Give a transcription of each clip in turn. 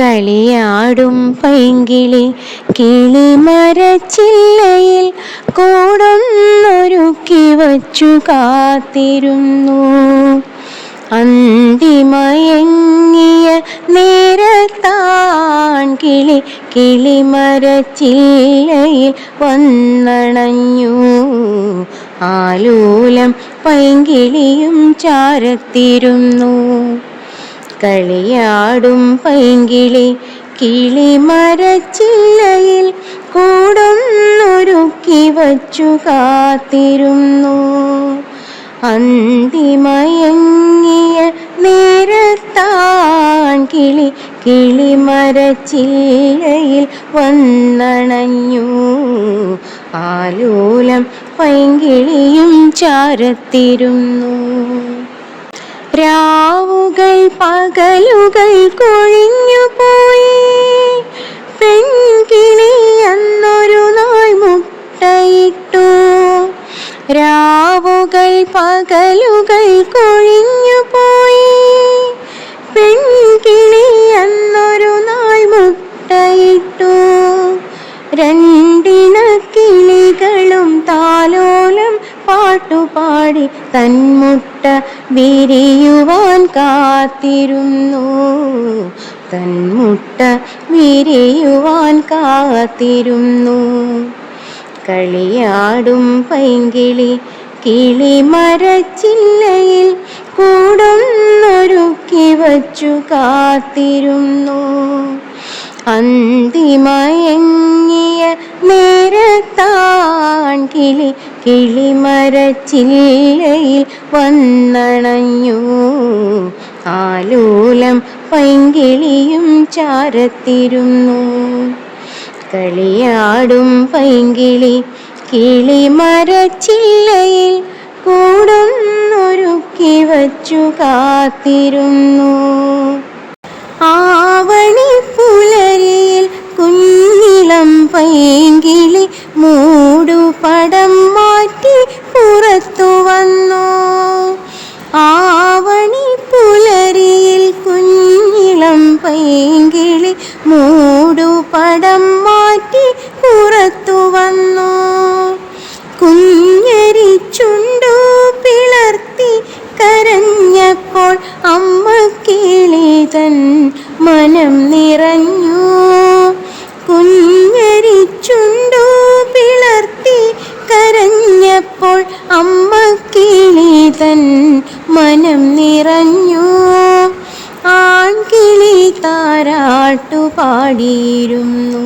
കളിയാടും പൈങ്കിളി. കിളിമരച്ചില്ലയിൽ കൂടൊന്നൊരുക്കി വച്ചു കാത്തിരുന്നു. അന്തിമയങ്ങിയ നേരത്താൻ കിളി കിളിമരച്ചില്ലയിൽ വന്നണഞ്ഞു. ആലൂലം പൈങ്കിളിയും ചാരത്തിരുന്നു. കളിയാടും പൈങ്കിളി കിളി മരച്ചില്ലയിൽ കൂടൊന്നൊരുക്കി വച്ചു കാത്തിരുന്നു. അന്തിമയങ്ങിയ നേരത്താൻ കിളി കിളിമരച്ചില്ലയിൽ വന്നണഞ്ഞു. ആലൂലം പൈങ്കിളിയും ചാരത്തിരുന്നു. രാവുകൾ പകലുകൾ കൊഴിഞ്ഞു പോയി. പെൺകിളി അന്നൊരു നാൾ മുട്ടയിട്ടു. രാവുകൾ പകലുകൾ കൊഴിഞ്ഞു പോയി. പെൺകിളി അന്നൊരു നാൾ മുട്ടയിട്ടു. രണ്ടിണ കിളികളും താലോലം പാട്ടുപാടി തന്മുട്ട വിരിയുവാൻ കാത്തിരുന്നു. തന്മുട്ട വിരിയുവാൻ കാത്തിരുന്നു. കളിയാടും പൈങ്കിളി കിളിമരച്ചില്ലയിൽ കൂടൊന്നൊരുക്കി വച്ചു കാത്തിരുന്നു. അന്തിമയങ്ങിയ നേരത്താൻ കിളി കിളിമരച്ചില്ലയിൽ വന്നണഞ്ഞു. ആലൂലം പൈങ്കിളിയും ചാരത്തിരുന്നു. കളിയാടും പൈങ്കിളി കിളിമരച്ചില്ലയിൽ കൂടൊന്നൊരുക്കി വച്ചു കാത്തിരുന്നു. ആവണി പുലരിയിൽ കുഞ്ഞിളം പൈങ്കിളി മൂടുപടം പുറത്തു വന്നു. ആവണി പുലരിയിൽ കുഞ്ഞിളം പൈങ്കിളി മൂടുപടം മാറ്റി പുറത്തു വന്നു. കുഞ്ഞരിച്ചുണ്ടു പിളർത്തി കരഞ്ഞപ്പോൾ അമ്മ കിളിതൻ മനം നിറഞ്ഞു. പാടിയിരുന്നു.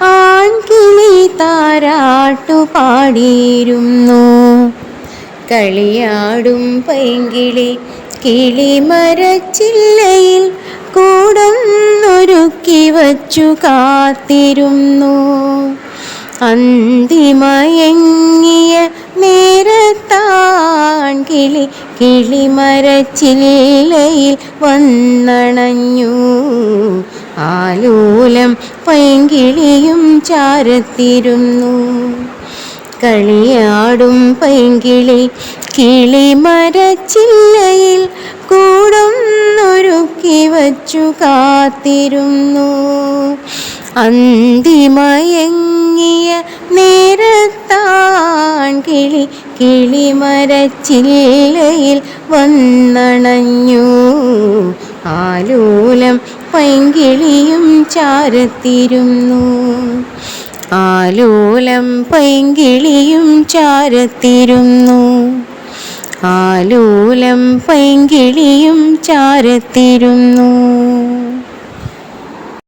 ആൺകിളി താരാട്ടു പാടിയിരുന്നു. കളിയാടും പൈങ്കിളി കിളിമരച്ചില്ലയിൽ കൂടൊന്നൊരുക്കി വച്ചു കാത്തിരുന്നു. അന്തിമയങ്ങിയ നേരത്താൻ കിളി കിളിമരച്ചില്ലയിൽ വന്നണഞ്ഞു. ആലൂലം പൈങ്കിളിയും ചാരത്തിരുന്നു. കളിയാടും പൈങ്കിളി കിളിമരച്ചില്ലയിൽ കൂടൊന്നൊരുക്കി വച്ചു കാത്തിരുന്നു. അന്തിമയങ്ങിയ നേരത്താൻ കിളി കിളിമരച്ചില്ലയിൽ വന്നണഞ്ഞു. ആലൂലം പൈങ്കിളിയും ചാരത്തിരുന്നു. ആലോലം പൈങ്കിളിയും ചാരത്തിരുന്നു. ആലോലം പൈങ്കിളിയും ചാരത്തിരുന്നു.